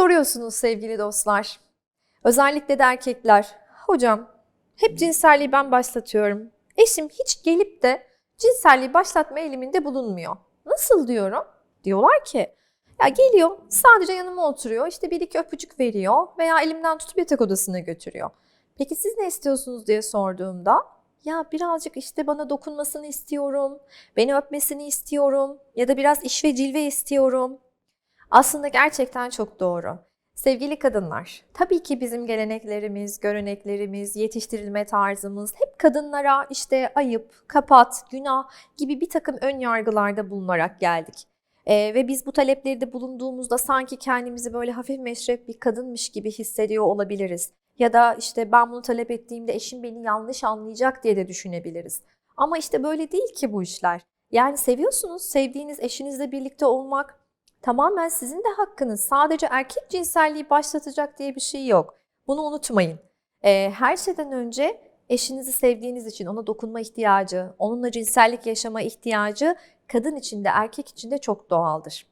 soruyorsunuz sevgili dostlar. Özellikle de erkekler. Hocam hep cinselliği ben başlatıyorum. Eşim hiç gelip de cinselliği başlatma eğiliminde bulunmuyor. Nasıl diyorum? Diyorlar ki ya geliyor sadece yanıma oturuyor işte bir iki öpücük veriyor veya elimden tutup yatak odasına götürüyor. Peki siz ne istiyorsunuz diye sorduğumda ya birazcık işte bana dokunmasını istiyorum, beni öpmesini istiyorum ya da biraz iş ve cilve istiyorum. Aslında gerçekten çok doğru. Sevgili kadınlar, tabii ki bizim geleneklerimiz, göreneklerimiz, yetiştirilme tarzımız hep kadınlara işte ayıp, kapat, günah gibi bir takım ön yargılarda bulunarak geldik. Ee, ve biz bu talepleri de bulunduğumuzda sanki kendimizi böyle hafif meşrep bir kadınmış gibi hissediyor olabiliriz. Ya da işte ben bunu talep ettiğimde eşim beni yanlış anlayacak diye de düşünebiliriz. Ama işte böyle değil ki bu işler. Yani seviyorsunuz, sevdiğiniz eşinizle birlikte olmak tamamen sizin de hakkınız. Sadece erkek cinselliği başlatacak diye bir şey yok. Bunu unutmayın. Ee, her şeyden önce eşinizi sevdiğiniz için ona dokunma ihtiyacı, onunla cinsellik yaşama ihtiyacı kadın için de erkek için de çok doğaldır.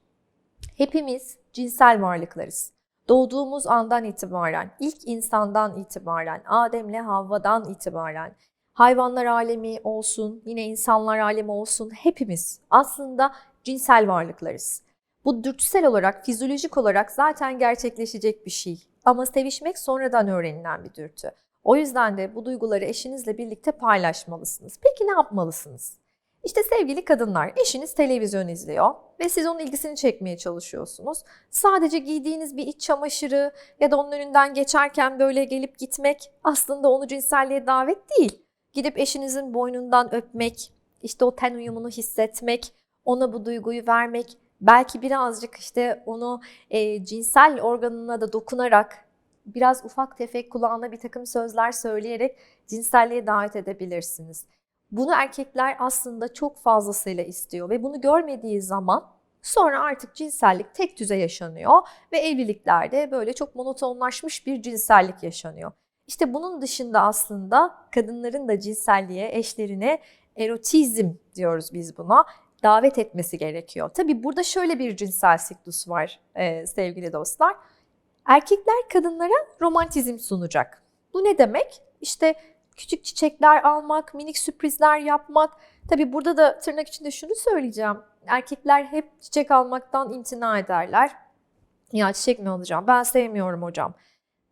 Hepimiz cinsel varlıklarız. Doğduğumuz andan itibaren, ilk insandan itibaren, Adem'le Havva'dan itibaren, hayvanlar alemi olsun, yine insanlar alemi olsun hepimiz aslında cinsel varlıklarız. Bu dürtüsel olarak, fizyolojik olarak zaten gerçekleşecek bir şey. Ama sevişmek sonradan öğrenilen bir dürtü. O yüzden de bu duyguları eşinizle birlikte paylaşmalısınız. Peki ne yapmalısınız? İşte sevgili kadınlar, eşiniz televizyon izliyor ve siz onun ilgisini çekmeye çalışıyorsunuz. Sadece giydiğiniz bir iç çamaşırı ya da onun önünden geçerken böyle gelip gitmek aslında onu cinselliğe davet değil. Gidip eşinizin boynundan öpmek, işte o ten uyumunu hissetmek, ona bu duyguyu vermek, belki birazcık işte onu e, cinsel organına da dokunarak biraz ufak tefek kulağına bir takım sözler söyleyerek cinselliğe davet edebilirsiniz. Bunu erkekler aslında çok fazlasıyla istiyor ve bunu görmediği zaman sonra artık cinsellik tek düze yaşanıyor ve evliliklerde böyle çok monotonlaşmış bir cinsellik yaşanıyor. İşte bunun dışında aslında kadınların da cinselliğe, eşlerine erotizm diyoruz biz buna davet etmesi gerekiyor. Tabi burada şöyle bir cinsel siklus var e, sevgili dostlar. Erkekler kadınlara romantizm sunacak. Bu ne demek? İşte küçük çiçekler almak, minik sürprizler yapmak. Tabi burada da tırnak içinde şunu söyleyeceğim. Erkekler hep çiçek almaktan imtina ederler. Ya çiçek mi alacağım? Ben sevmiyorum hocam.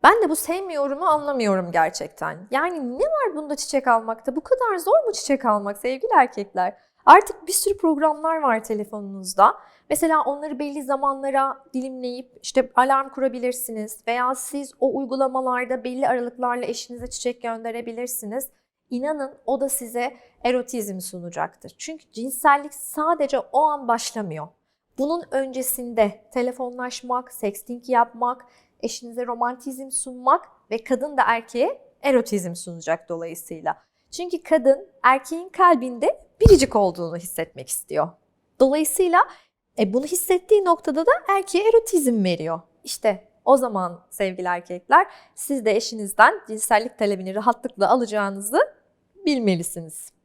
Ben de bu sevmiyorumu anlamıyorum gerçekten. Yani ne var bunda çiçek almakta? Bu kadar zor mu çiçek almak sevgili erkekler? Artık bir sürü programlar var telefonunuzda. Mesela onları belli zamanlara dilimleyip işte alarm kurabilirsiniz veya siz o uygulamalarda belli aralıklarla eşinize çiçek gönderebilirsiniz. İnanın o da size erotizm sunacaktır. Çünkü cinsellik sadece o an başlamıyor. Bunun öncesinde telefonlaşmak, sexting yapmak, eşinize romantizm sunmak ve kadın da erkeğe erotizm sunacak dolayısıyla. Çünkü kadın erkeğin kalbinde biricik olduğunu hissetmek istiyor. Dolayısıyla e, bunu hissettiği noktada da erkeğe erotizm veriyor. İşte o zaman sevgili erkekler siz de eşinizden cinsellik talebini rahatlıkla alacağınızı bilmelisiniz.